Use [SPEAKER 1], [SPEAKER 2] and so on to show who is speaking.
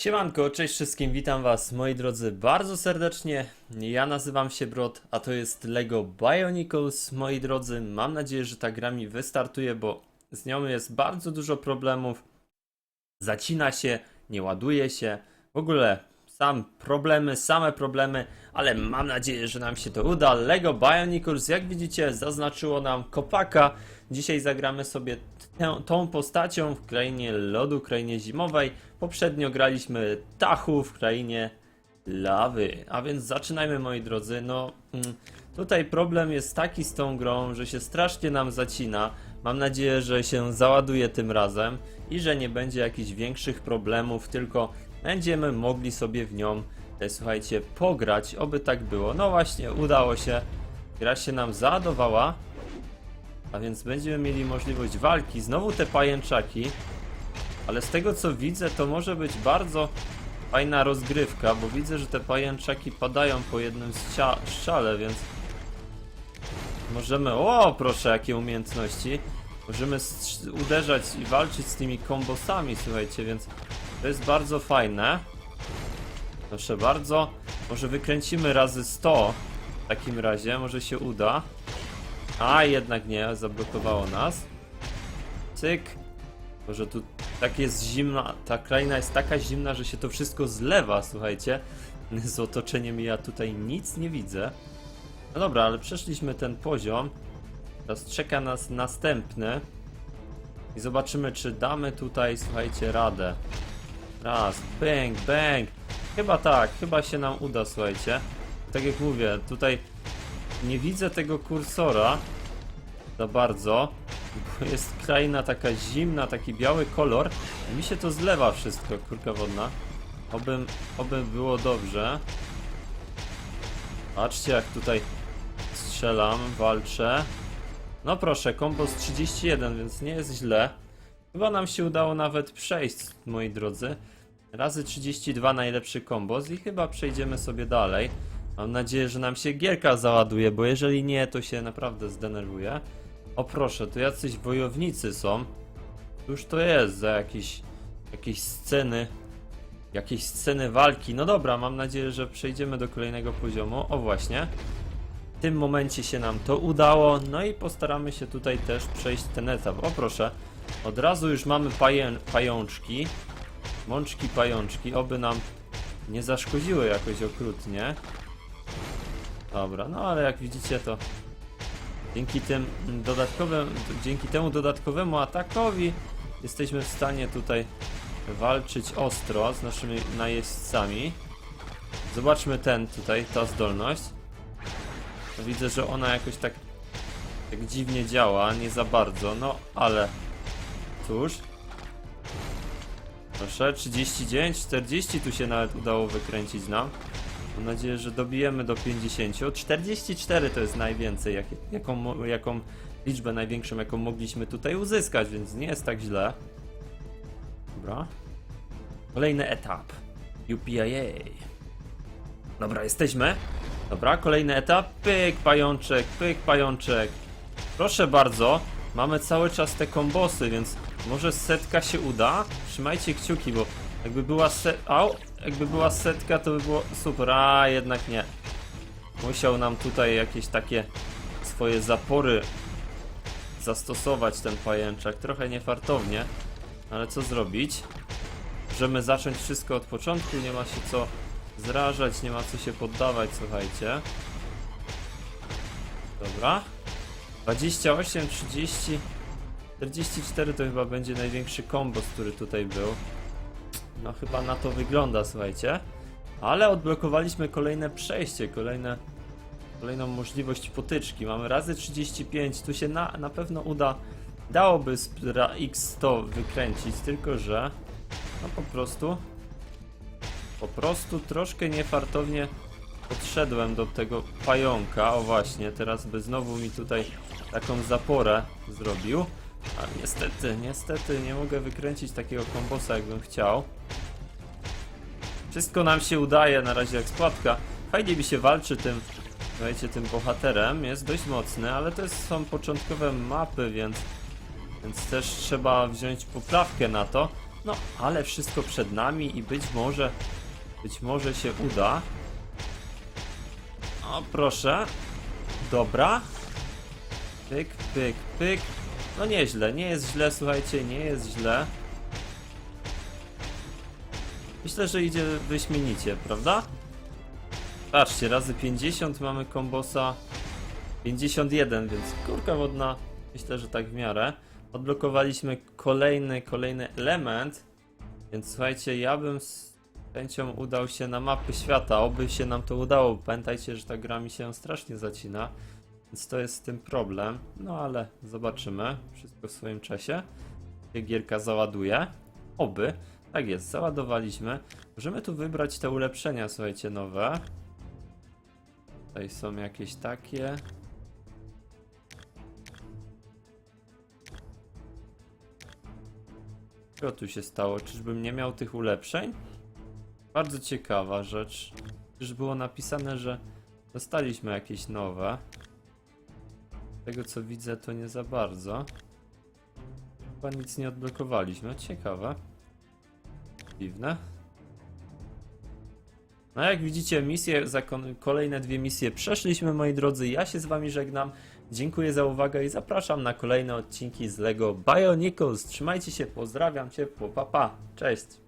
[SPEAKER 1] Siemanko, cześć wszystkim, witam was moi drodzy bardzo serdecznie. Ja nazywam się Brod, a to jest LEGO Bionicles, moi drodzy. Mam nadzieję, że ta gra mi wystartuje, bo z nią jest bardzo dużo problemów. Zacina się, nie ładuje się, w ogóle sam problemy, same problemy, ale mam nadzieję, że nam się to uda. LEGO Bionicles, jak widzicie, zaznaczyło nam kopaka. Dzisiaj zagramy sobie tę, tą postacią w krainie lodu, krainie zimowej. Poprzednio graliśmy Tachu w krainie lawy. A więc zaczynajmy moi drodzy. No mm, tutaj problem jest taki z tą grą, że się strasznie nam zacina. Mam nadzieję, że się załaduje tym razem i że nie będzie jakichś większych problemów, tylko będziemy mogli sobie w nią, e, słuchajcie, pograć. Oby tak było. No właśnie, udało się. Gra się nam załadowała. A więc będziemy mieli możliwość walki. Znowu te pajęczaki. Ale z tego co widzę, to może być bardzo fajna rozgrywka, bo widzę, że te pajęczaki padają po jednym strzale, więc możemy. O, proszę, jakie umiejętności! Możemy uderzać i walczyć z tymi kombosami, słuchajcie, więc to jest bardzo fajne. Proszę bardzo. Może wykręcimy razy 100 w takim razie, może się uda. A jednak nie, zablokowało nas. Cyk. Może tu tak jest zimna, ta kraina jest taka zimna, że się to wszystko zlewa, słuchajcie. Z otoczeniem ja tutaj nic nie widzę. No dobra, ale przeszliśmy ten poziom. Teraz czeka nas następny. I zobaczymy, czy damy tutaj, słuchajcie, radę. Raz, bang, bang. Chyba tak, chyba się nam uda, słuchajcie. Tak jak mówię, tutaj nie widzę tego kursora za bardzo, bo jest kraina taka zimna, taki biały kolor i mi się to zlewa wszystko, kurka wodna. Oby, oby było dobrze. Patrzcie jak tutaj strzelam, walczę. No proszę, kombo z 31, więc nie jest źle. Chyba nam się udało nawet przejść, moi drodzy. Razy 32 najlepszy kombos i chyba przejdziemy sobie dalej. Mam nadzieję, że nam się gierka załaduje, bo jeżeli nie, to się naprawdę zdenerwuję. O proszę, tu jacyś wojownicy są. Cóż to jest za jakieś, jakieś sceny, jakieś sceny walki. No dobra, mam nadzieję, że przejdziemy do kolejnego poziomu. O właśnie. W tym momencie się nam to udało, no i postaramy się tutaj też przejść ten etap. O proszę, od razu już mamy pajączki. Mączki, pajączki, oby nam nie zaszkodziły jakoś okrutnie. Dobra, no ale jak widzicie to dzięki tym dodatkowym, dzięki temu dodatkowemu atakowi jesteśmy w stanie tutaj walczyć ostro z naszymi najeźdźcami. Zobaczmy ten tutaj, ta zdolność. Widzę, że ona jakoś tak, tak dziwnie działa, nie za bardzo, no ale cóż. Proszę, 39, 40 tu się nawet udało wykręcić nam. Mam nadzieję, że dobijemy do 50. 44 to jest najwięcej, jak, jaką, jaką liczbę największą, jaką mogliśmy tutaj uzyskać, więc nie jest tak źle. Dobra. Kolejny etap. UPIA. Dobra, jesteśmy. Dobra, kolejny etap. Pyk, pajączek, pyk, pajączek. Proszę bardzo, mamy cały czas te kombosy, więc może setka się uda. Trzymajcie kciuki, bo jakby była set... Au! Jakby była setka, to by było super. A jednak nie. Musiał nam tutaj jakieś takie swoje zapory zastosować ten pajęczak. Trochę niefartownie, ale co zrobić? Możemy zacząć wszystko od początku, nie ma się co zrażać, nie ma co się poddawać, słuchajcie. Dobra. 28, 30, 44 to chyba będzie największy kombos, który tutaj był. No chyba na to wygląda, słuchajcie. Ale odblokowaliśmy kolejne przejście, kolejne, kolejną możliwość potyczki. Mamy razy 35, tu się na, na pewno uda, dałoby z ra- X100 wykręcić, tylko że no po prostu po prostu troszkę niefartownie podszedłem do tego pająka. O właśnie, teraz by znowu mi tutaj taką zaporę zrobił. A niestety, niestety nie mogę wykręcić takiego kombosa jakbym chciał. Wszystko nam się udaje na razie jak spłatka. Fajnie mi się walczy tym, słuchajcie, tym bohaterem. Jest dość mocny, ale to jest, są początkowe mapy, więc, więc też trzeba wziąć poprawkę na to. No, ale wszystko przed nami i być może, być może się uda. O, proszę. Dobra. Pyk, pyk, pyk. No nieźle, nie jest źle, słuchajcie, nie jest źle. Myślę, że idzie wyśmienicie, prawda? Patrzcie, razy 50 mamy kombosa 51, więc kurka wodna myślę, że tak w miarę. Odblokowaliśmy kolejny, kolejny element, więc słuchajcie, ja bym z chęcią udał się na mapy świata, oby się nam to udało. Pamiętajcie, że ta gra mi się strasznie zacina, więc to jest z tym problem. No ale zobaczymy, wszystko w swoim czasie. Gierka załaduje, oby. Tak jest, załadowaliśmy. Możemy tu wybrać te ulepszenia, słuchajcie, nowe. Tutaj są jakieś takie. Co tu się stało? Czyżbym nie miał tych ulepszeń? Bardzo ciekawa rzecz. Już było napisane, że dostaliśmy jakieś nowe. Tego co widzę, to nie za bardzo. Chyba nic nie odblokowaliśmy. Ciekawe. Dziwne. No jak widzicie, misje, kolejne dwie misje przeszliśmy, moi drodzy. Ja się z wami żegnam. Dziękuję za uwagę i zapraszam na kolejne odcinki z LEGO Bionicles. Trzymajcie się, pozdrawiam ciepło, pa pa, cześć.